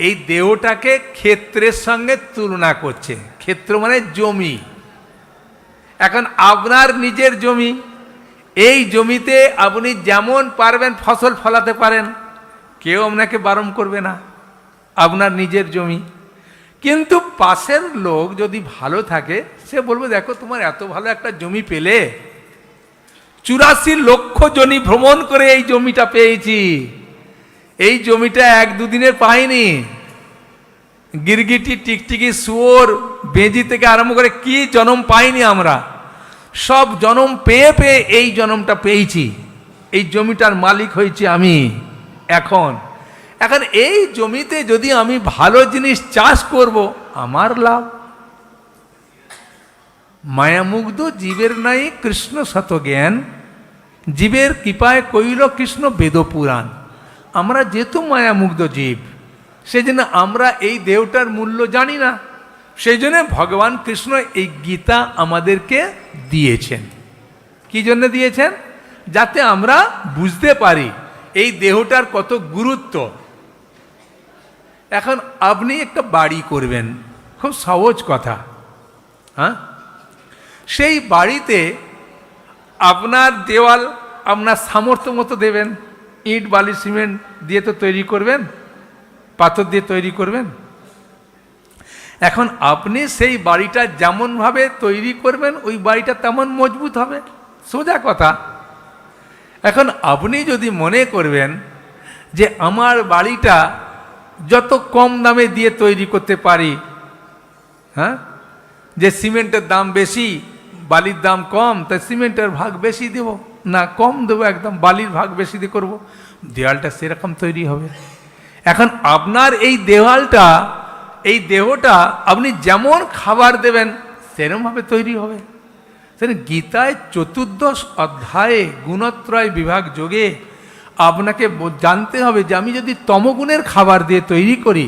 এই দেহটাকে ক্ষেত্রের সঙ্গে তুলনা করছে। ক্ষেত্র মানে জমি। এখন আপনার নিজের জমি, এই জমিতে আপনি যেমন পারবেন ফসল ফলাতে পারেন, কেউ আপনাকে বারণ করবে না, আপনার নিজের জমি। কিন্তু পাশের লোক যদি ভালো থাকে, সে বলবে, দেখো, তোমার এত ভালো একটা জমি পেলে। চুরাশি লক্ষ জমি ভ্রমণ করে এই জমিটা পেয়েছি। এই জমিটা এক দুদিনের পাইনি। গিরগিটি, টিকটিকি, শুয়োর, বেজি থেকে আরম্ভ করে কি জনম পাইনি আমরা। সব জনম পেয়ে পেয়ে এই জনমটা পেয়েছি। এই জমিটার মালিক হয়েছি আমি। এখন এখন এই জমিতে যদি আমি ভালো জিনিস চাষ করব, আমার লাভ। মায়ামুগ্ধ জীবের নাই কৃষ্ণ শত জ্ঞান জীবের কৃপায় কইল কৃষ্ণ বেদপুরাণ। আমরা যেহেতু মায়ামুগ্ধ জীব সেই জন্য আমরা এই দেহটার মূল্য জানি না। সেই জন্য ভগবান কৃষ্ণ এই গীতা আমাদেরকে দিয়েছেন। কি জন্য দিয়েছেন? যাতে আমরা বুঝতে পারি এই দেহটার কত গুরুত্ব। এখন আপনি একটা বাড়ি করবেন, খুব সহজ কথা। হ্যাঁ? সেই বাড়িতে আপনার দেওয়াল আপনার সামর্থ্য মতো দেবেন। ইট, বালি, সিমেন্ট দিয়ে তো তৈরি করবেন, পাথর দিয়ে তৈরি করবেন। এখন আপনি সেই বাড়িটা যেমনভাবে তৈরি করবেন, ওই বাড়িটা তেমন মজবুত হবে। সোজা কথা। এখন আপনি যদি মনে করবেন যে আমার বাড়িটা যত কম দামে দিয়ে তৈরি করতে পারি হ্যাঁ? যে সিমেন্টের দাম বেশি, বালির দাম কম, তাই সিমেন্টের ভাগ বেশি দেব। না কম দেবো, একদম বালির ভাগ বেশি দিয়ে করব। দেওয়ালটা সেরকম তৈরি হবে। এখন আপনার এই দেওয়ালটা, এই দেহটা আপনি যেমন খাবার দেবেন, সেরমভাবে তৈরি হবে। গীতায় চতুর্দশ অধ্যায়ে গুণত্রয় বিভাগ যোগে আপনাকে জানতে হবে যে আমি যদি তমগুণের খাবার দিয়ে তৈরি করি,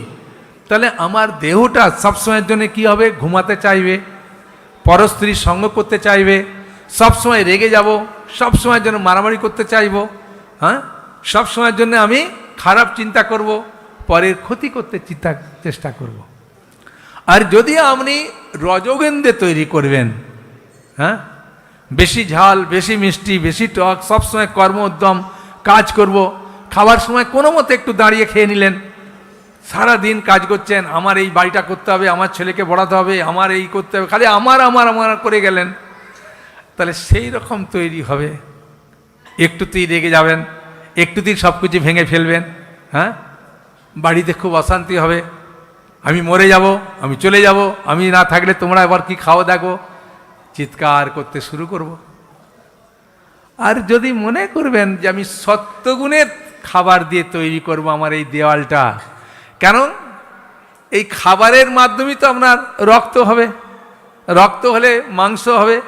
তাহলে আমার দেহটা সবসময়ের জন্য কি হবে? ঘুমাতে চাইবে, পরস্ত্রীর সঙ্গ করতে চাইবে, সবসময় রেগে যাব সব সময়ের জন্য মারামারি করতে চাইব হ্যাঁ? সব সময়ের জন্য আমি খারাপ চিন্তা করব, পরের ক্ষতি করতে চিন্তা, চেষ্টা করব। আর যদি আপনি রজগেন্দ্রে তৈরি করবেন হ্যাঁ? বেশি ঝাল, বেশি মিষ্টি, বেশি টক সবসময় কর্ম উদ্যম, কাজ করব, খাবার সময় কোনো মতে একটু দাঁড়িয়ে খেয়ে নিলেন সারা দিন কাজ করছেন, আমার এই বাড়িটা করতে হবে, আমার ছেলেকে পড়াতে হবে, আমার এই করতে হবে, খালি আমার আমার আমার করে গেলেন। তাহলে সেই রকম তৈরি হবে। একটুতেই রেগে যাবেন একটুতেই সব কিছু ভেঙে ফেলবেন হ্যাঁ? বাড়িতে খুব অশান্তি হবে। আমি মরে যাব, আমি চলে যাব, আমি না থাকলে তোমরা এবার কি খাওয়া দেখো চিৎকার করতে শুরু করব। আর যদি মনে করবেন যে আমি সত্যগুণের খাবার দিয়ে তৈরি করব আমার এই দেওয়ালটা, কেন? এই খাবারের মাধ্যমেই তো আপনার রক্ত হবে। রক্ত হলে মাংস হবে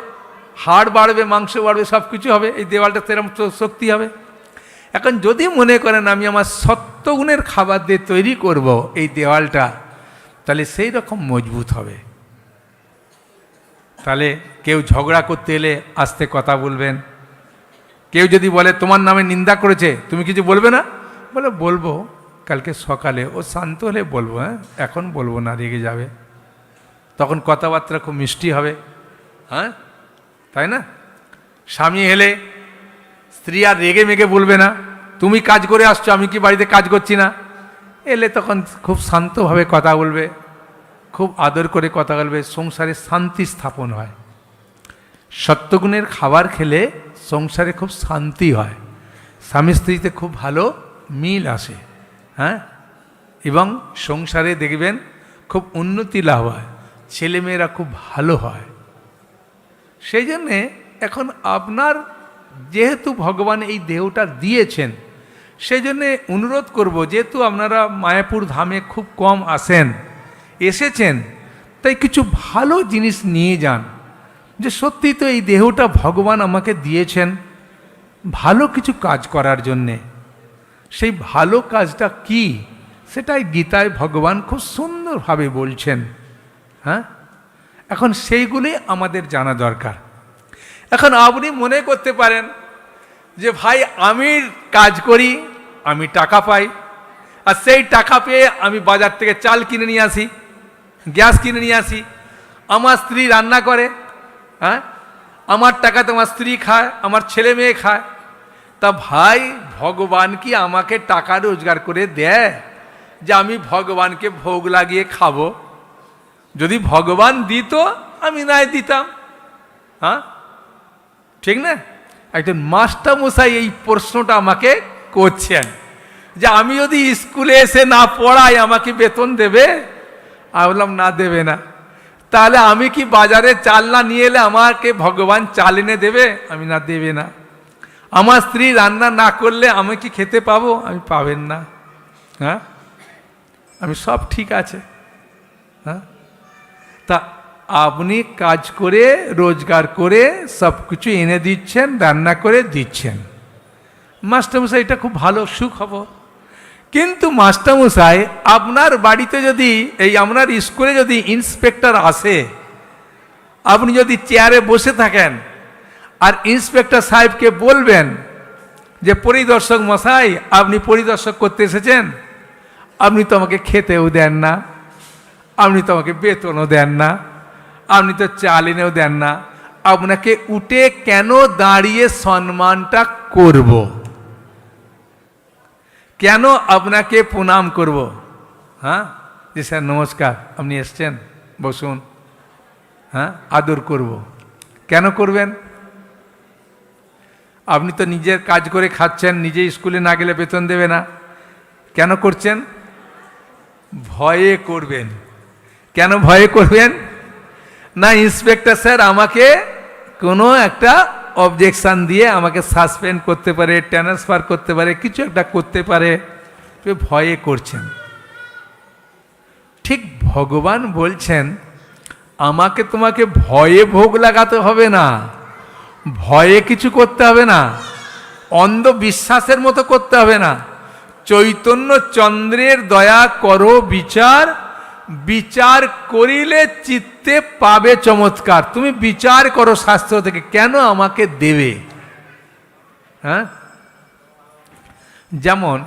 হাড় বাড়বে, মাংস বাড়বে সব কিছু হবে, এই দেওয়ালটা সেরকম শক্তি হবে। এখন যদি মনে করেন আমি আমার সত্যগুণের খাবার দিয়ে তৈরি করব এই দেওয়ালটা, তাহলে সেই রকম মজবুত হবে। তাহলে কেউ ঝগড়া করতে এলে আস্তে কথা বলবেন। কেউ যদি বলে, তোমার নামে নিন্দা করেছে, তুমি কিছু বলবে না? বলে, বলব, কালকে সকালে, ও শান্ত হলে বলব হ্যাঁ এখন বলব না, রেগে যাবে। তখন কথাবার্তা খুব মিষ্টি হবে। হ্যাঁ? তাই না? স্বামী এলে স্ত্রী আর রেগে মেগে বলবে না, তুমি কাজ করে আসছো, আমি কি বাড়িতে কাজ করছি না? এলে তখন খুব শান্তভাবে কথা বলবে, খুব আদর করে কথা বলবে, সংসারে শান্তি স্থাপন হয়। সত্যগুণের খাবার খেলে সংসারে খুব শান্তি হয়। স্বামী স্ত্রীতে খুব ভালো মিল আসে হ্যাঁ? এবং সংসারে দেখবেন খুব উন্নতি লাভ হয়, ছেলেমেয়েরা খুব ভালো হয়। সেই জন্যে এখন আপনার যেহেতু ভগবান এই দেহটা দিয়েছেন, সেই জন্যে অনুরোধ করব, যেহেতু আপনারা মায়াপুর ধামে খুব কম আসেন, এসেছেন, তাই কিছু ভালো জিনিস নিয়ে যান, যে সত্যি তো এই দেহটা ভগবান আমাকে দিয়েছেন ভালো কিছু কাজ করার জন্যে। সেই ভালো কাজটা কি? সেটাই গীতায় ভগবান খুব সুন্দরভাবে বলছেন হ্যাঁ? এখন সেইগুলি আমাদের জানা দরকার। এখন আপনি মনে করতে পারেন যে, ভাই, আমি কাজ করি, আমি টাকা পাই, আর সেই টাকা পেয়ে আমি বাজার থেকে চাল কিনে নিয়ে আসি, গ্যাস কিনে নিয়ে আসি। আমার স্ত্রী রান্না করে হ্যাঁ? আমার টাকা তোমার স্ত্রী খায়, আমার ছেলে মেয়ে খায়। তা ভাই, ভগবান কি আমাকে টাকা রোজগার করে দেয়? যে আমি ভগবানকে ভোগ লাগিয়ে খাব? যদি ভগবান দিত, আমি নাই দিতাম। হ্যাঁ? ঠিক না? একজন মাস্টার মশাই এই প্রশ্নটা আমাকে করছেন যে আমি যদি স্কুলে এসে না পড়াই, আমাকে বেতন দেবে? আমি বললাম, না, দেবে না। তাহলে আমি কি বাজারে চাল না নিয়ে এলে আমাকে ভগবান চাল এনে দেবে? আমি, না, দেবে না। আমার স্ত্রী রান্না না করলে আমি কি খেতে পাবো? আমি পাবেন না। হ্যাঁ? আমি সব ঠিক আছে। তা আপনি কাজ করে, রোজগার করে সব কিছু এনে দিচ্ছেন, রান্না করে দিচ্ছেন। মাস্টারমশাই, এটা খুব ভালো সুখবর। কিন্তু মাস্টারমশাই, আপনার বাড়িতে যদি, এই আপনার স্কুলে যদি ইন্সপেক্টর আসে, আপনি যদি চেয়ারে বসে থাকেন, আর ইন্সপেক্টর সাহেবকে বলবেন যে, পরিদর্শক মশাই, আপনি পরিদর্শক করতে এসেছেন, আপনি তো আমাকে খেতেও দেন না। আপনি তো আমাকে বেতনও দেন না, আপনি তো চাল এনেও দেন না। আপনাকে উঠে কেন দাঁড়িয়ে সম্মানটা করব? কেন আপনাকে প্রণাম করব? হ্যাঁ? জি স্যার, নমস্কার। আপনি এসছেন? বসুন। হ্যাঁ? আদর করব। কেন করবেন? আপনি তো নিজের কাজ করে খাচ্ছেন নিজে স্কুলে না গেলে বেতন দেবে না। কেন করছেন? ভয়ে করবেন। কেন ভয়ে করবেন? না ইন্সপেক্টর স্যার, আমাকে কোনো একটা অবজেকশান দিয়ে আমাকে সাসপেন্ড করতে পারে ট্রান্সফার করতে পারে, কিছু একটা করতে পারে ভয়ে করছেন। ঠিক ভগবান বলছেন, আমাকে তোমাকে ভয়ে ভোগ লাগাতে হবে না, ভয়ে কিছু করতে হবে না, অন্ধবিশ্বাসের মতো করতে হবে না, চৈতন্য চন্দ্রের দয়া করো, বিচার বিচার করিলে চিত্তে পাবে চমৎকার। তুমি বিচার করো শাস্ত্র থেকে, কেন আমাকে দেবে? হ্যাঁ? যেমন,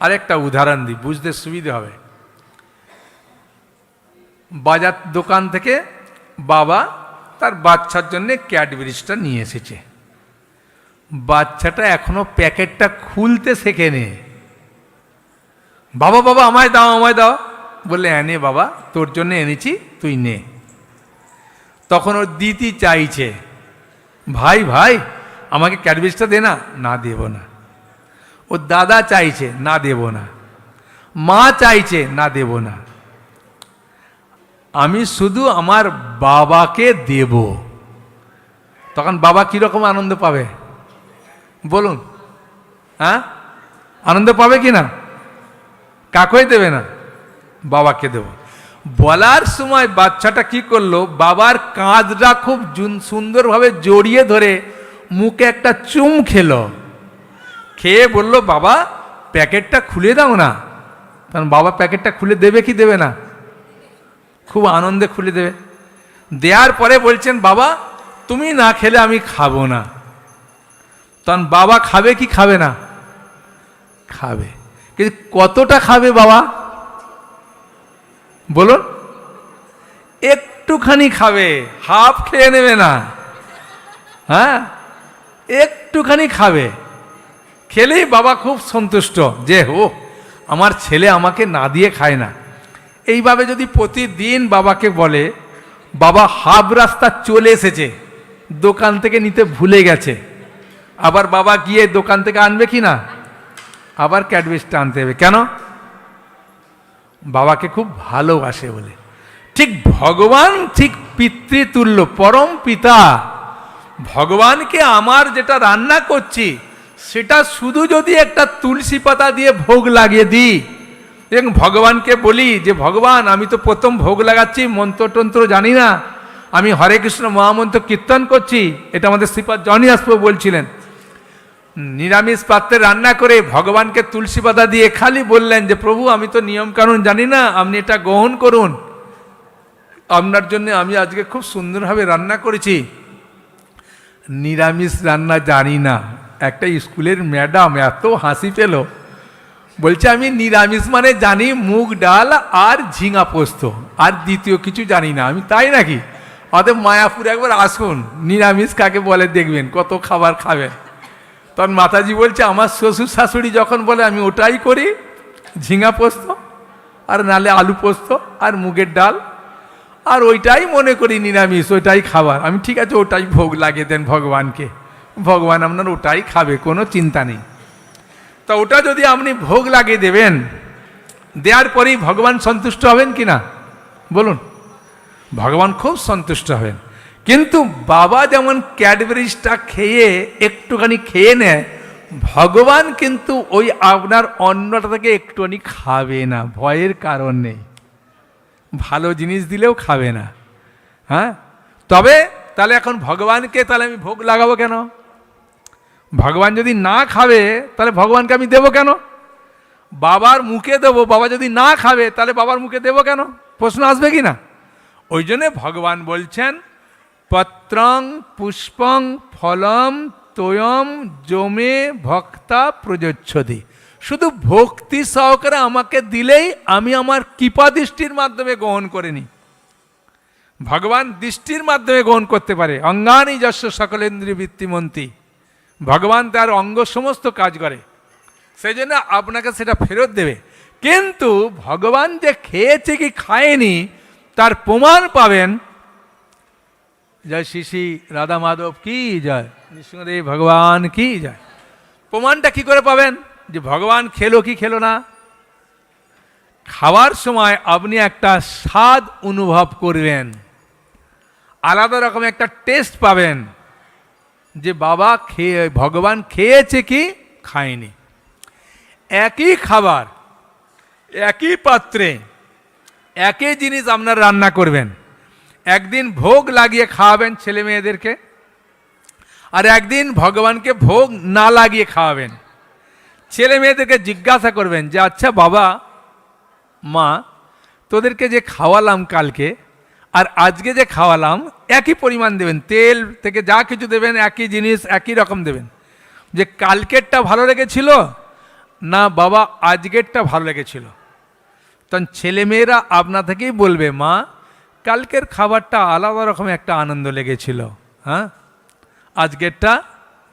আরেকটা উদাহরণ দিই, বুঝতে সুবিধে হবে। বাজার দোকান থেকে বাবা তার বাচ্চার জন্য ক্যাডবেরিজটা নিয়ে এসেছে। বাচ্চাটা এখনও প্যাকেটটা খুলতে শেখেনি। বাবা বাবা, আমায় দাও আমায় দাও। বললে এনে বাবা, তোর জন্য এনেছি, তুই নে। তখন ওর দিতি চাইছে, ভাই ভাই, আমাকে ক্যাডবেজটা দে না? না, দেব না। ও দাদা চাইছে, না, দেব না। মা চাইছে, না, দেব না। আমি শুধু আমার বাবাকে দেব। তখন বাবা কীরকম আনন্দ পাবে? বলুন। হ্যাঁ? আনন্দ পাবে কি না? কাকই দেবে না? বাবাকে দেব। বলার সময় বাচ্চাটা কি করল? বাবার কাঁধটা খুব সুন্দরভাবে জড়িয়ে ধরে মুখে একটা চুম খেলো। খেয়ে বলল, বাবা, প্যাকেটটা খুলে দাও না। কারণ বাবা প্যাকেটটা খুলে দেবে কি দেবে না? খুব আনন্দে খুলে দেবে। দেওয়ার পরে বলছেন, বাবা, তুমি না খেলে আমি খাব না। তখন বাবা খাবে কি খাবে না? খাবে। কিন্তু কতটা খাবে বাবা? বলুন। একটুখানি খাবে হাফ খেয়ে নেবে না। হ্যাঁ? একটুখানি খাবে। খেলেই বাবা খুব সন্তুষ্ট, যে ও, আমার ছেলে আমাকে না দিয়ে খায় না। এইভাবে যদি প্রতিদিন বাবাকে বলে, বাবা হাফ রাস্তা চলে এসেছে, দোকান থেকে নিতে ভুলে গেছে। আবার বাবা গিয়ে দোকান থেকে আনবে কি না? আবার ক্যাডবেজটা আনতে হবে। কেন? বাবাকে খুব ভালোবাসে বলে। ঠিক ভগবান, ঠিক পিতৃতুল্য, পরম পিতা। ভগবানকে আমার যেটা রান্না করছি, সেটা শুধু যদি একটা তুলসী পাতা দিয়ে ভোগ লাগিয়ে দিই। এবং ভগবানকে বলি যে, ভগবান, আমি তো প্রথম ভোগ লাগাচ্ছি, মন্ত্রতন্ত্র জানি না। আমি হরে কৃষ্ণ মহামন্ত্র কীর্তন করছি। এটা আমাদের শ্রীপাদ জনি বলছিলেন। নিরামিষ পাত্রে রান্না করে ভগবানকে তুলসী পাতা দিয়ে খালি বললেন যে, প্রভু, আমি তো নিয়মকানুন জানি না, আপনি এটা গ্রহণ করুন। আপনার জন্য আমি আজকে খুব সুন্দরভাবে রান্না করেছি। নিরামিষ রান্না জানি না। একটা স্কুলের ম্যাডাম এত হাসি পেল। বলছে, আমি নিরামিষ মানে জানি মুগ ডাল আর ঝিঙা পোস্ত, আর দ্বিতীয় কিছু জানি না। আমি, তাই নাকি? অতএব মায়াপুর একবার আসুন, নিরামিষ কাকে বলে দেখবেন, কত খাবার খাবেন। তখন মাতাজি বলছে, আমার শ্বশুর শাশুড়ি যখন বলে, আমি ওটাই করি, ঝিঙা পোস্ত, আর নালে আলু পোস্ত, আর মুগের ডাল, আর ওইটাই মনে করি নিরামিষ, ওইটাই খাবার। আমি, ঠিক আছে, ওটাই ভোগ লাগিয়ে দেন ভগবানকে। ভগবান আপনার ওটাই খাবে, কোনো চিন্তা নেই। তা ওটা যদি আপনি ভোগ লাগিয়ে দেবেন, দেওয়ার পরেই ভগবান সন্তুষ্ট হবেন কি না বলুন। ভগবান খুব সন্তুষ্ট হবেন। কিন্তু বাবা যেমন ক্যাডবেরিজটা খেয়ে একটুখানি খেয়ে নেয়, ভগবান কিন্তু ওই আপনার অন্নটা থেকে একটুখানি খাবে না, ভয়ের কারণ নেই। ভালো জিনিস দিলেও খাবে না। হ্যাঁ? তবে তাহলে এখন ভগবানকে তাহলে আমি ভোগ লাগাবো কেন? ভগবান যদি না খাবে, তাহলে ভগবানকে আমি দেবো কেন? বাবার মুখে দেবো, বাবা যদি না খাবে, তাহলে বাবার মুখে দেবো কেন? প্রশ্ন আসবে কি না? ওই জন্যে ভগবান বলছেন পত্রং পুষ্পং ফলম তোয়ম জমে ভক্তা প্রযোচ্ছদি শুধু ভক্তি সহকারে আমাকে দিলেই আমি আমার কৃপা দৃষ্টির মাধ্যমে গ্রহণ করে নিই ভগবান দৃষ্টির মাধ্যমে গ্রহণ করতে পারে। অঙ্গানি যশ সকলেন্দ্রী বৃত্তিমন্ত্রী ভগবান তার অঙ্গ সমস্ত কাজ করে। সেই জন্য আপনাকে সেটা ফেরত দেবে। কিন্তু ভগবান যে খেয়েছে কি খায়নি, তার প্রমাণ পাবেন জয় শ্রী শ্রী রাধা মাধব কি জয় নৃসিংহদেব ভগবান কি জয় প্রমাণটা কি করে পাবেন? যে ভগবান খেলো কি খেলো না? খাওয়ার সময় আপনি একটা স্বাদ অনুভব করবেন। আলাদা রকম একটা টেস্ট পাবেন। যে বাবা খেয়ে, ভগবান খেয়েছে কি? খায়নি। একই খাবার, একই পাত্রে, একই জিনিস আপনার রান্না করবেন। একদিন ভোগ লাগিয়ে খাওয়াবেন ছেলে মেয়েদেরকে, আর একদিন ভগবানকে ভোগ না লাগিয়ে খাওয়াবেন। ছেলে মেয়েদেরকে জিজ্ঞাসা করবেন যে আচ্ছা বাবা, মা, তোদেরকে যে খাওয়ালাম কালকে, আর আজকে যে খাওয়ালাম, একই পরিমাণ দেবেন। তেল থেকে যা কিছু দেবেন, একই জিনিস, একই রকম দেবেন। যে কালকেরটা ভালো লেগেছিল, না বাবা, আজকেরটা ভালো লেগেছিল? তখন ছেলেমেয়েরা আপনা থেকেই বলবে, মা কালকের খাবারটা আলাদা রকম একটা আনন্দ লেগেছিল হ্যাঁ? আজকেরটা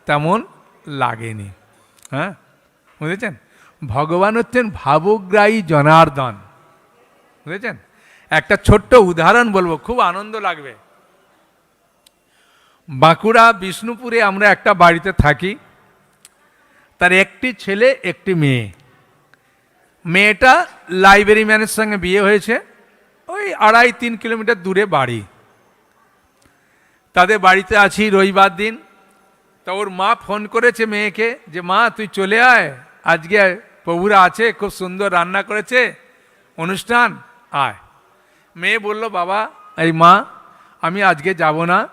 তেমন লাগেনি হ্যাঁ? বুঝেছেন? ভগবান হচ্ছেন ভাবগ্রাহী জনার্দন, বুঝেছেন? একটা ছোট্ট উদাহরণ বলব, খুব আনন্দ লাগবে। বাঁকুড়া, বিষ্ণুপুরে আমরা একটা বাড়িতে থাকি, তার একটি ছেলে, একটি মেয়ে। মেয়েটা লাইব্রেরি ম্যানের সঙ্গে বিয়ে হয়েছে। ওই আড়াই তিন কিলোমিটার দূরে বাড়ি। তাদের বাড়িতে আছি রবিবার দিন। তা ওর মা ফোন করেছে মেয়েকে যে, মা, তুই চলে আয়। আজকে প্রভুরা আছে, খুব সুন্দর রান্না করেছে। অনুষ্ঠান, আয়। মেয়ে বলল, বাবা, এই মা, আমি আজকে যাব না।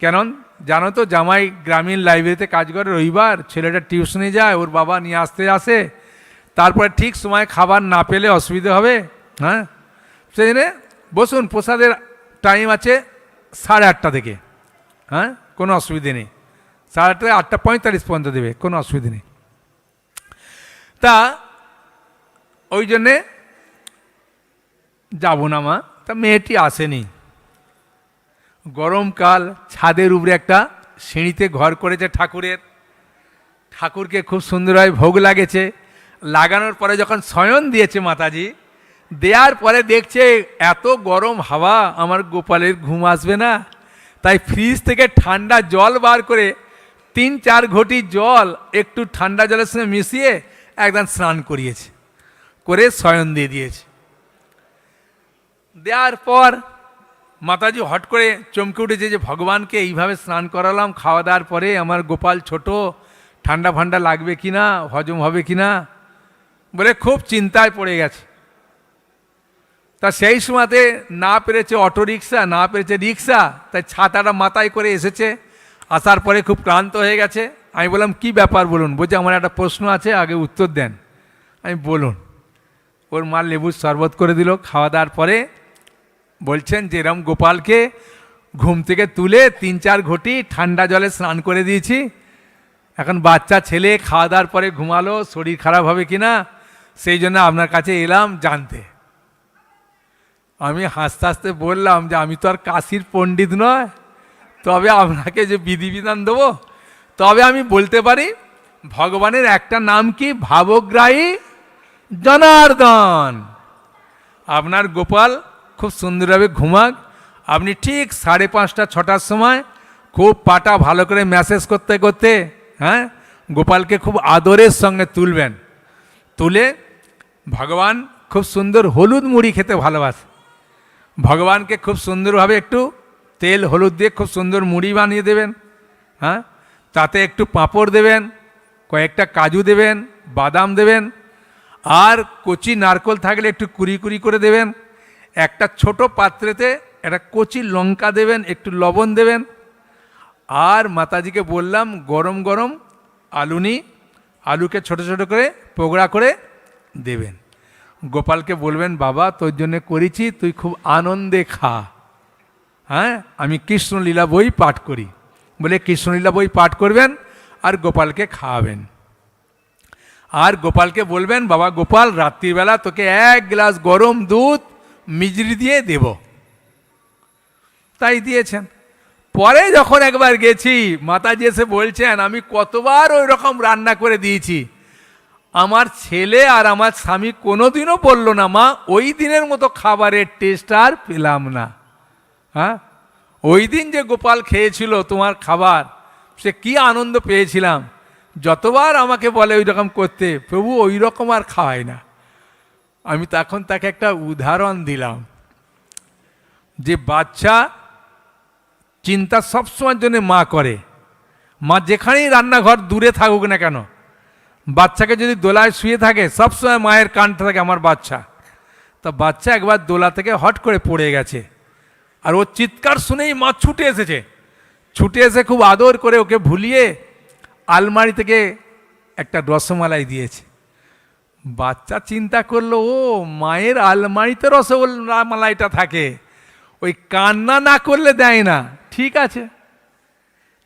কেন জানো তো, জামাই গ্রামীণ লাইব্রেরিতে কাজ করে রবিবার। ছেলেটা টিউশনে যায়, ওর বাবা নিয়ে আসতে আসে। তারপরে ঠিক সময় খাবার না পেলে অসুবিধে হবে হ্যাঁ? জন্যে বসুন, প্রসাদের টাইম আছে সাড়ে আটটা থেকে। হ্যাঁ? কোনো অসুবিধে নেই। সাড়ে আটটা আটটা পঁয়তাল্লিশ পর্যন্ত দেবে, কোনো অসুবিধে নেই। তা, ওই জন্যে যাব না মা। তা মেয়েটি আসেনি। গরমকাল ছাদের উপরে একটা সিঁড়িতে ঘর করেছে ঠাকুরের। ঠাকুরকে খুব সুন্দরভাবে ভোগ লাগেছে। লাগানোর পরে যখন শয়ন দিয়েছে মাতাজি দেওয়ার পরে দেখছে এত গরম হাওয়া, আমার গোপালের ঘুম আসবে না। তাই ফ্রিজ থেকে ঠান্ডা জল বার করে তিন চার ঘটি জল একটু ঠান্ডা জলের সঙ্গে মিশিয়ে একদম স্নান করিয়েছে, করে শয়ন দিয়ে দিয়েছে। দেওয়ার পর মাতাজি হট করে চমকে উঠেছে যে, ভগবানকে এইভাবে স্নান করালাম, খাওয়া দাওয়ার পরে আমার গোপাল ছোট, ঠান্ডা ফান্ডা লাগবে কি না হজম হবে কি না বলে খুব চিন্তায় পড়ে গেছে। তা সেই সময়তে না পেরেছে অটো রিক্সা, না পেরেছে রিক্সা, তাই ছাতাটা মাথায় করে এসেছে। আসার পরে খুব ক্লান্ত হয়ে গেছে। আমি বললাম, কি ব্যাপার বলুন? বলছে, আমার একটা প্রশ্ন আছে, আগে উত্তর দেন। আমি বলুন। ওর মা লেবুর শরবত করে দিল। খাওয়া দাওয়ার পরে বলছেন যে, এরম গোপালকে ঘুম থেকে তুলে তিন চার ঘটি ঠান্ডা জলে স্নান করে দিয়েছি। এখন বাচ্চা, ছেলে, খাওয়া দাওয়ার পরে ঘুমালো, শরীর খারাপ হবে কি না সেই জন্য আপনার কাছে এলাম জানতে। আমি হাসতে হাসতে বললাম যে আমি তো আর কাশির পণ্ডিত নয়, তবে আপনাকে যে বিধিবিধান দেবো, তবে আমি বলতে পারি ভগবানের একটা নাম কি? ভাবগ্রাহী জনার্দন। আপনার গোপাল খুব সুন্দরভাবে ঘুমাক। আপনি ঠিক সাড়ে পাঁচটা, ছটার সময় খুব পাটা ভালো করে ম্যাসেজ করতে করতে হ্যাঁ গোপালকে খুব আদরের সঙ্গে তুলবেন। তুলে ভগবান খুব সুন্দর হলুদ মুড়ি খেতে ভালোবাসে। ভগবানকে খুব সুন্দরভাবে একটু তেল হলুদ দিয়ে খুব সুন্দর মুড়ি বানিয়ে দেবেন হ্যাঁ? তাতে একটু পাঁপড় দেবেন, কয়েকটা কাজু দেবেন, বাদাম দেবেন, আর কচি নারকল থাকলে একটু কুড়ি কুড়ি করে দেবেন, একটা ছোট পাত্রেতে একটা কচি লঙ্কা দেবেন, একটু লবণ দেবেন, আর মাতাজিকে বললাম, গরম গরম আলু নি, আলুকে ছোট ছোট করে, পোগড়া করে দেবেন। গোপালকে বলবেন, বাবা, তোর জন্য করেছি, তুই খুব আনন্দে খা। হ্যাঁ? আমি কৃষ্ণলীলা বই পাঠ করি। বলে কৃষ্ণলীলা বই পাঠ করবেন আর গোপালকে খাওয়াবেন। আর গোপালকে বলবেন, বাবা, গোপাল, রাত্রিবেলা তোকে এক গ্লাস গরম দুধ মিজরি দিয়ে দেব। তাই দিয়েছেন। পরে যখন একবার গেছি, মাতাজি এসে বলছেন, আমি কতবার ওই রকম রান্না করে দিয়েছি। আমার ছেলে আর আমার স্বামী কোনোদিনও বলল না, মা, ওই দিনের মতো খাবারের টেস্ট আর পেলাম না। হ্যাঁ? ওই দিন যে গোপাল খেয়েছিল তোমার খাবার, সে কি আনন্দ পেয়েছিলাম। যতবার আমাকে বলে ওই রকম করতে, প্রভু ওই রকম আর খাওয়ায় না। আমি তখন তাকে একটা উদাহরণ দিলাম, যে বাচ্চা চিন্তা সবসময়ের জন্য মা করে। মা যেখানেই রান্নাঘর দূরে থাকুক না কেন বাচ্চাকে যদি দোলায় শুয়ে থাকে সবসময় মায়ের কানটা থাকে, আমার বাচ্চা। তা বাচ্চা একবার দোলা থেকে হট করে পড়ে গেছে। আর ও চিৎকার শুনেই মা ছুটে এসেছে। ছুটে এসে খুব আদর করে ওকে ভুলিয়ে আলমারি থেকে একটা রসমালাই দিয়েছে। বাচ্চা চিন্তা করল, ও, মায়ের আলমারিতে রসগোল্লা মালাইটা থাকে। ওই কান্না না করলে দেয় না। ঠিক আছে।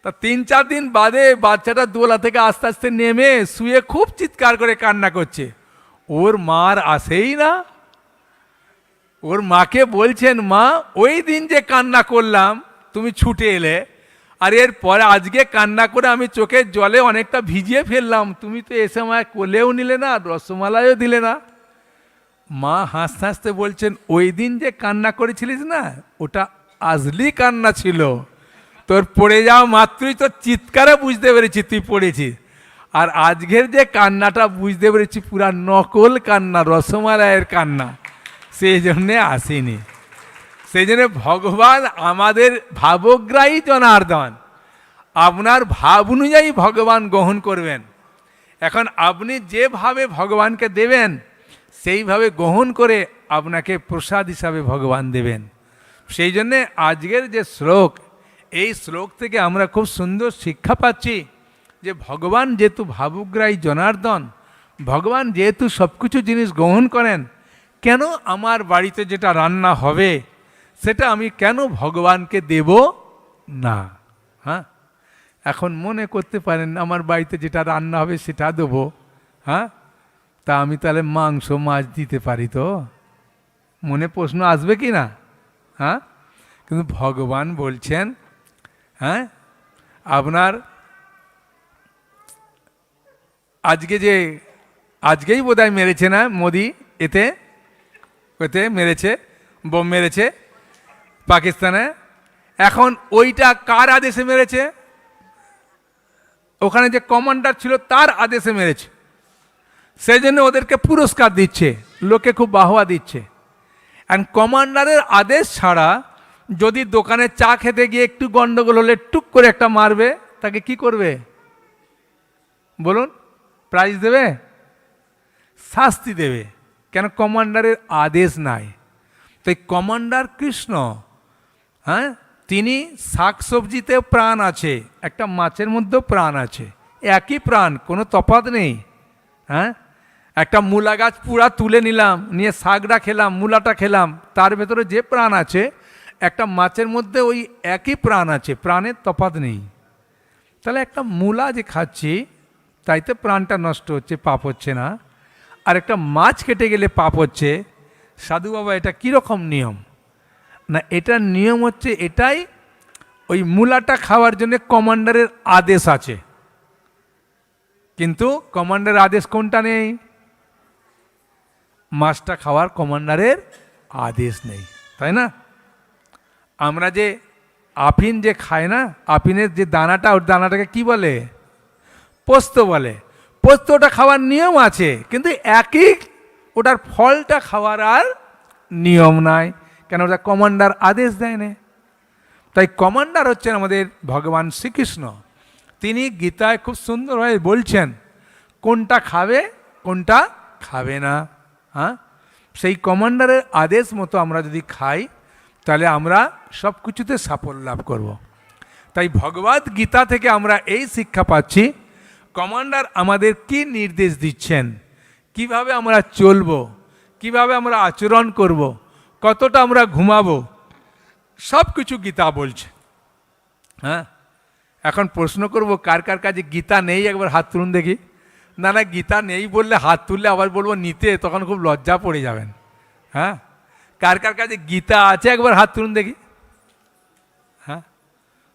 তা তিন চার দিন বাদে বাচ্চাটা দোলা থেকে আস্তে আস্তে নেমে শুয়ে খুব চিৎকার করে কান্না করছে। ওর মার আসেই না। ওর মাকে বলছেন, মা, ওই দিন যে কান্না করলাম, তুমি ছুটে এলে, আর এর পরে আজকে কান্না করে আমি চোখের জলে অনেকটা ভিজিয়ে ফেললাম। তুমি তো এ সময় কোলেও নিলে না, রসমালাইও দিলে না। মা হাসতে হাসতে বলছেন, ওই দিন যে কান্না করেছিলিস না, ওটা আজলি কান্না ছিল। তোর পড়ে যাওয়া মাত্রই তোর চিৎকারে বুঝতে পেরেছি, তুই পড়েছিস। আর আজকের যে কান্নাটা বুঝতে পেরেছি, পুরা নকল কান্না, রসমালাইয়ের কান্না। সেই জন্যে আসেনি। সেই জন্য ভগবান আমাদের ভাবগ্রাহী জনার্দন। আপনার ভাব অনুযায়ী ভগবান গ্রহণ করবেন। এখন আপনি যেভাবে ভগবানকে দেবেন, সেইভাবে গ্রহণ করে আপনাকে প্রসাদ হিসাবে ভগবান দেবেন। সেই জন্যে আজকের যে শ্লোক এই শ্লোক থেকে আমরা খুব সুন্দর শিক্ষা পাচ্ছি যে ভগবান যেহেতু ভাবুগ্রাহী জনার্দন, ভগবান যেহেতু সব কিছু জিনিস গ্রহণ করেন, কেন আমার বাড়িতে যেটা রান্না হবে সেটা আমি কেন ভগবানকে দেব না? হ্যাঁ? এখন মনে করতে পারেন আমার বাড়িতে যেটা রান্না হবে সেটা দেবো হ্যাঁ? তা আমি তাহলে মাংস, মাছ দিতে পারি তো? মনে প্রশ্ন আসবে কি না? হ্যাঁ? কিন্তু ভগবান বলছেন হ্যাঁ? আপনার আজকে যে, আজকেই বোধহয় মেরেছে না মোদি? এতে? এতে মেরেছে, বোম মেরেছে পাকিস্তানে। এখন ওইটা কার আদেশে মেরেছে? ওখানে যে কমান্ডার ছিল তার আদেশে মেরেছে। সেই জন্য ওদেরকে পুরস্কার দিচ্ছে লোকে খুব বাহবা দিচ্ছে। অ্যান্ড কমান্ডারের আদেশ ছাড়া যদি দোকানে চা খেতে গিয়ে একটু গন্ডগোল হলে টুক করে একটা মারবে, তাকে কি করবে? বলুন প্রাইজ দেবে? শাস্তি দেবে। কেন কমান্ডারের আদেশ নাই? তাই কমান্ডার কৃষ্ণ হ্যাঁ? তিনি শাক সবজিতে প্রাণ আছে, একটা মাছের মধ্যেও প্রাণ আছে, একই প্রাণ, কোনো তফাৎ নেই হ্যাঁ? একটা মূলা গাছ পুরা তুলে নিলাম, নিয়ে শাকটা খেলাম, মূলাটা খেলাম, তার ভেতরে যে প্রাণ আছে একটা মাছের মধ্যে ওই একই প্রাণ আছে, প্রাণের তফাৎ নেই। তাহলে একটা মূলা যে খাচ্ছি, তাইতে প্রাণটা নষ্ট হচ্ছে, পাপ হচ্ছে না। আর একটা মাছ কেটে গেলে পাপ হচ্ছে, সাধু বাবা, এটা কীরকম নিয়ম? না, এটার নিয়ম হচ্ছে এটাই, ওই মূলাটা খাওয়ার জন্য কমান্ডারের আদেশ আছে। কিন্তু কমান্ডারের আদেশ কোনটা নেই? মাছটা খাওয়ার কমান্ডারের আদেশ নেই, তাই না? আমরা যে আফিন যে খায় না, আফিনের যে দানাটা, ওর দানাটাকে কি বলে? পোস্ত বলে। পোস্তটা খাওয়ার নিয়ম আছে, কিন্তু একই ওটার ফলটা খাওয়ার আর নিয়ম নাই। কেন ওটা কমান্ডার আদেশ দেয় না? তাই কমান্ডার হচ্ছেন আমাদের ভগবান শ্রীকৃষ্ণ। তিনি গীতায় খুব সুন্দরভাবে বলছেন, কোনটা খাবে কোনটা খাবে না? হ্যাঁ সেই কমান্ডারের আদেশ মতো আমরা যদি খাই তাহলে আমরা সব কিছুতে সাফল্য লাভ করব। তাই ভগবদ গীতা থেকে আমরা এই শিক্ষা পাচ্ছি, কমান্ডার আমাদের কি নির্দেশ দিচ্ছেন? কীভাবে আমরা চলবো? কীভাবে আমরা আচরণ করব। কতটা আমরা ঘুমাবো? সব কিছু গীতা বলছে। হ্যাঁ? এখন প্রশ্ন করব, কার কার কাছে গীতা নেই? একবার হাত তুলুন দেখি। না না, গীতা নেই বললে হাত তুললে আবার বলব, নিতে, তখন খুব লজ্জা পড়ে যাবেন। হ্যাঁ? কার কার কাছে গীতা আছে? একবার হাত তুলুন দেখি। হ্যাঁ?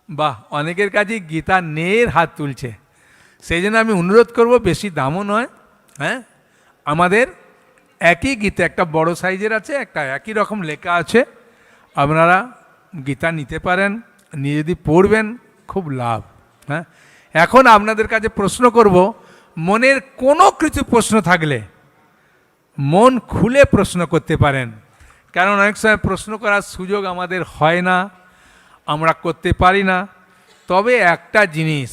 বাহ, অনেকের কাছে গীতা নেয়ের হাত তুলছে। সেই জন্য আমি অনুরোধ করব, বেশি দামও নয় হ্যাঁ? আমাদের একই গীতা, একটা বড় সাইজের আছে, একটা একই রকম লেখা আছে। আপনারা গীতা নিতে পারেন, নিয়ে যদি পড়বেন, খুব লাভ হ্যাঁ? এখন আপনাদের কাছে প্রশ্ন করব, মনের কোনো কিছু প্রশ্ন থাকলে মন খুলে প্রশ্ন করতে পারেন। কারণ অনেক সময় প্রশ্ন করার সুযোগ আমাদের হয় না, আমরা করতে পারি না। তবে একটা জিনিস,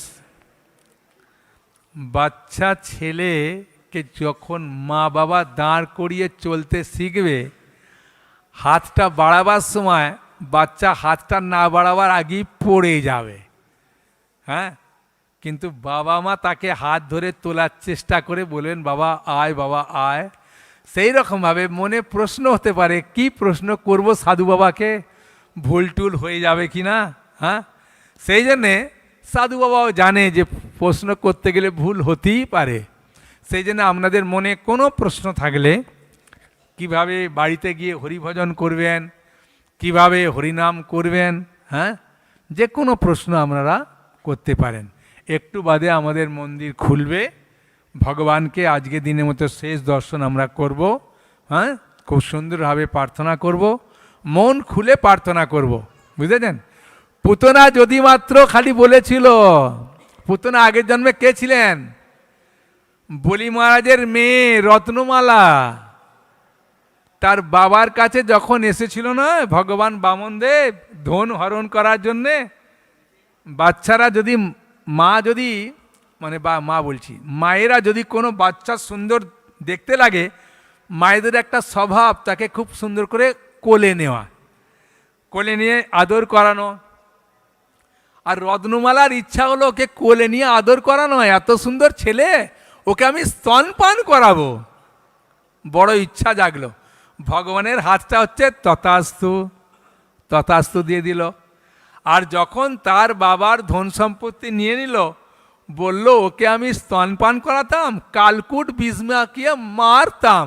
বাচ্চা ছেলেকে যখন মা বাবা দাঁড় করিয়ে চলতে শিখবে, হাতটা বাড়াবার সময় বাচ্চা হাতটা না বাড়াবার আগেই পড়ে যাবে। হ্যাঁ? কিন্তু বাবা মা তাকে হাত ধরে তোলার চেষ্টা করে বলবেন বাবা, আয় বাবা, আয়। সেই রকমভাবে মনে প্রশ্ন হতে পারে, কি প্রশ্ন করব সাধু বাবাকে? ভুল টুল হয়ে যাবে কি না? হ্যাঁ? সেই জন্যে সাধু বাবাও জানে যে প্রশ্ন করতে গেলে ভুল হতেই পারে। সেই জন্য আপনাদের মনে কোনো প্রশ্ন থাকলে কীভাবে বাড়িতে গিয়ে হরিভজন করবেন? কীভাবে হরিনাম করবেন? হ্যাঁ? যে কোনো প্রশ্ন আপনারা করতে পারেন। একটু বাদে আমাদের মন্দির খুলবে। ভগবানকে আজকে দিনের মতো শেষ দর্শন আমরা করব হ্যাঁ? খুব সুন্দরভাবে প্রার্থনা করব, মন খুলে প্রার্থনা করব, বুঝেছেন? পুতনা যদি মাত্র খালি বলেছিল, পুতনা আগের জন্মে কে ছিলেন? বলি মহারাজের মেয়ে রত্নমালা। তার বাবার কাছে যখন এসেছিল না ভগবান বামনদেব, ধন হরণ করার জন্যে, বাচ্চারা যদি, মা যদি মানে বা মা বলছি, মায়েরা যদি কোনো বাচ্চা সুন্দর দেখতে লাগে, মায়েদের একটা স্বভাব তাকে খুব সুন্দর করে কোলে নেওয়া। কোলে নিয়ে আদর করানো। আর রত্নমালার ইচ্ছা হলো ওকে কোলে নিয়ে আদর করানো, এত সুন্দর ছেলে, ওকে আমি স্তনপান করাবো। বড় ইচ্ছা জাগলো। ভগবানের হাতটা হচ্ছে তথাস্তু তথাস্তু দিয়ে দিল। আর যখন তার বাবার ধন সম্পত্তি নিয়ে নিল বলল, ওকে আমি স্তনপান করাতাম, কালকুট বিজমাকিয়ে মারতাম।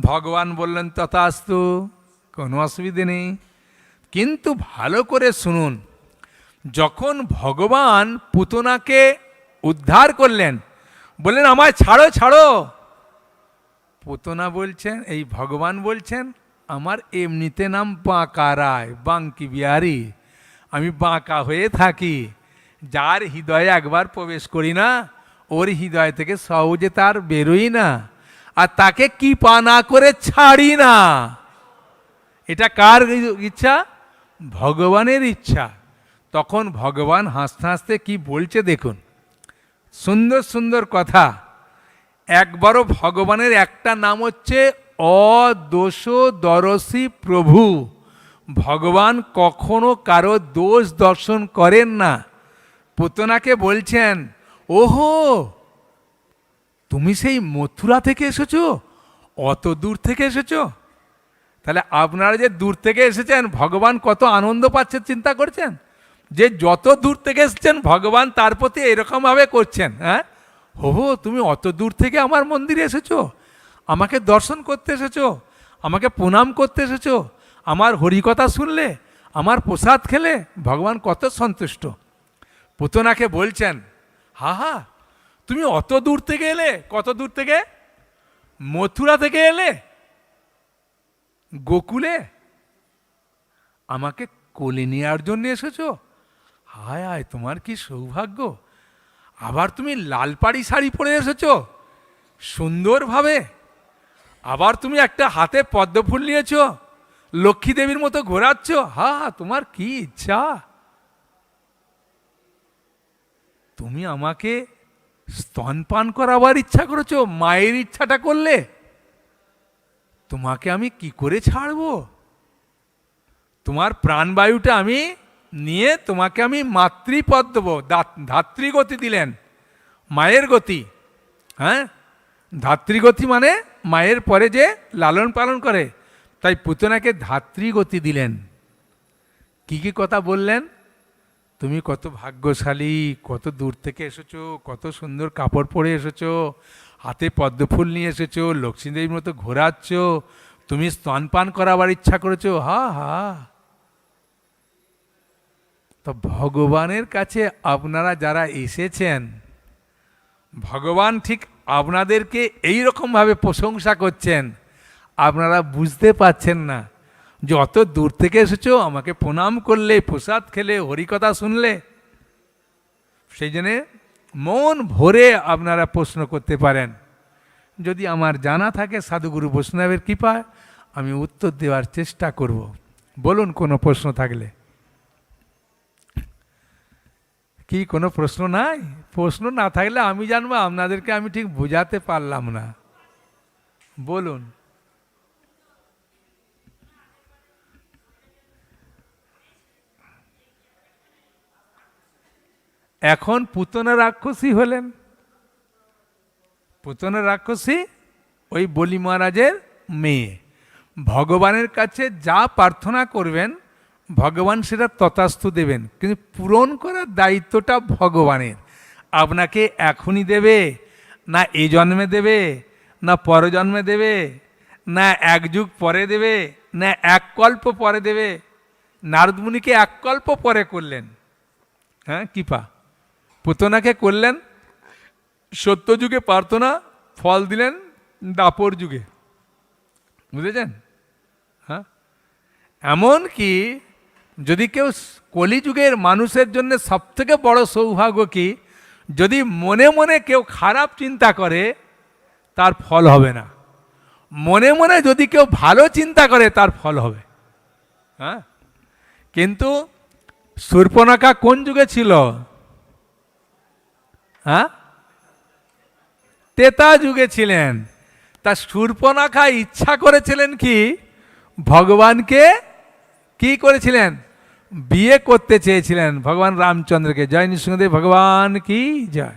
ভগবান বললেন, তথাস্তু, কোনো অসুবিধে নেই। কিন্তু ভালো করে শুনুন, যখন ভগবান পুতনাকে উদ্ধার করলেন, বললেন, আমায় ছাড়ো ছাড়ো। পুতনা বলছেন, এই ভগবান বলছেন, আমার এমনিতে নাম বাঁকা রায় বাঙ্কি বিহারি। আমি বাঁকা হয়ে থাকি। যার হৃদয়ে একবার প্রবেশ করি না, ওর হৃদয় থেকে সহজে তার বেরোই না। আর তাকে কি পা না করে ছাড়ি না। এটা কার ইচ্ছা? ভগবানের ইচ্ছা। তখন ভগবান হাসতে হাসতে কি বলছে দেখুন। সুন্দর সুন্দর কথা। একবারও ভগবানের একটা নাম হচ্ছে অদোষ দরসী প্রভু। ভগবান কখনো কারও দোষ দর্শন করেন না। পুতনাকে বলছেন, ওহো, তুমি সেই মথুরা থেকে এসেছ? অত দূর থেকে এসেছ? তাহলে আপনারা যে দূর থেকে এসেছেন, ভগবান কত আনন্দ পাচ্ছেন চিন্তা করছেন? যে যত দূর থেকে এসেছেন, ভগবান তার প্রতি এরকমভাবে করছেন হ্যাঁ? হো তুমি অত দূর থেকে আমার মন্দিরে এসেছ? আমাকে দর্শন করতে এসেছ? আমাকে প্রণাম করতে এসেছ? আমার হরিকথা শুনলে? আমার প্রসাদ খেলে? ভগবান কত সন্তুষ্ট। পুতনাকে বলছেন, হা হা, তুমি অত দূর থেকে এলে, কত দূর থেকে? মথুরা থেকে এলে? গোকুলে? আমাকে কোলে নেওয়ার জন্য এসেছ? হায় হায়, তোমার কি সৌভাগ্য? আবার তুমি লাল পাড়ি শাড়ি পরে এসেছ? সুন্দরভাবে। আবার তুমি একটা হাতে পদ্ম ফুল নিয়েছো? লক্ষ্মী দেবীর মতো ঘোরাচ্ছ? হা, তোমার কি ইচ্ছা? তুমি আমাকে স্তনপান করাবার ইচ্ছা করেছ, মায়ের ইচ্ছাটা করলে? তোমাকে আমি কি করে ছাড়বো? তোমার প্রাণবায়ুটা আমি নিয়ে তোমাকে আমি মাতৃপদ দেবো। ধাত্রী গতি দিলেন, মায়ের গতি। হ্যাঁ? ধাত্রীগতি মানে মায়ের পরে যে লালন পালন করে, তাই পুতনাকে ধাত্রীগতি দিলেন। কি কি কথা বললেন? তুমি কত ভাগ্যশালী, কত দূর থেকে এসেছ, কত সুন্দর কাপড় পরে এসেছ, হাতে পদ্মফুল নিয়ে এসেছ, লক্ষ্মীদেবীর মতো ঘোরাচ্ছ, তুমি স্তনপান করাবার ইচ্ছা করেছ, হা হা। তো ভগবানের কাছে আপনারা যারা এসেছেন, ভগবান ঠিক আপনাদেরকে এই রকমভাবে প্রশংসা করছেন, আপনারা বুঝতে পাচ্ছেন না। যে অত দূর থেকে এসেছ, আমাকে প্রণাম করলে, প্রসাদ খেলে, হরিকথা শুনলে। সেই জন্যে মন ভরে আপনারা প্রশ্ন করতে পারেন। যদি আমার জানা থাকে সাধুগুরু বৈষ্ণবের কৃপায়, আমি উত্তর দেওয়ার চেষ্টা করব। বলুন, কোনো প্রশ্ন থাকলে। কি, কোনো প্রশ্ন নাই? প্রশ্ন না থাকলে আমি জানব, আপনাদেরকে আমি ঠিক বোঝাতে পারলাম না। বলুন। এখন পুতনা রাক্ষসী হলেন। পুতনা রাক্ষসী ওই বলি মহারাজের মেয়ে। ভগবানের কাছে যা প্রার্থনা করবেন, ভগবান সেটা তথাস্থ দেবেন। কিন্তু পূরণ করার দায়িত্বটা ভগবানের। আপনাকে এখনই দেবে, না এই জন্মে দেবে, না পরজন্মে দেবে, না এক যুগ পরে দেবে, না এক কল্প পরে দেবে। নারদমুনিকে এক কল্প পরে করলেন। হ্যাঁ কৃপা। পুতনাকে করলেন সত্য যুগে প্রার্থনা, ফল দিলেন দাপর যুগে। বুঝেছেন? হ্যাঁ? কি যদি কেউ কলিযুগের মানুষের জন্য সবথেকে বড় সৌভাগ্য কি? যদি মনে মনে কেউ খারাপ চিন্তা করে, তার ফল হবে না। মনে মনে যদি কেউ ভালো চিন্তা করে, তার ফল হবে। হ্যাঁ? কিন্তু সূর্পনাখা কোন যুগে ছিল? হ্যাঁ? তেতা যুগে ছিলেন। তা সূর্পনাখা ইচ্ছা করেছিলেন কি? ভগবানকে কি করেছিলেন? বিয়ে করতে চেয়েছিলেন ভগবান রামচন্দ্রকে। জয় নৃসিংহদেব, ভগবান কি জয়।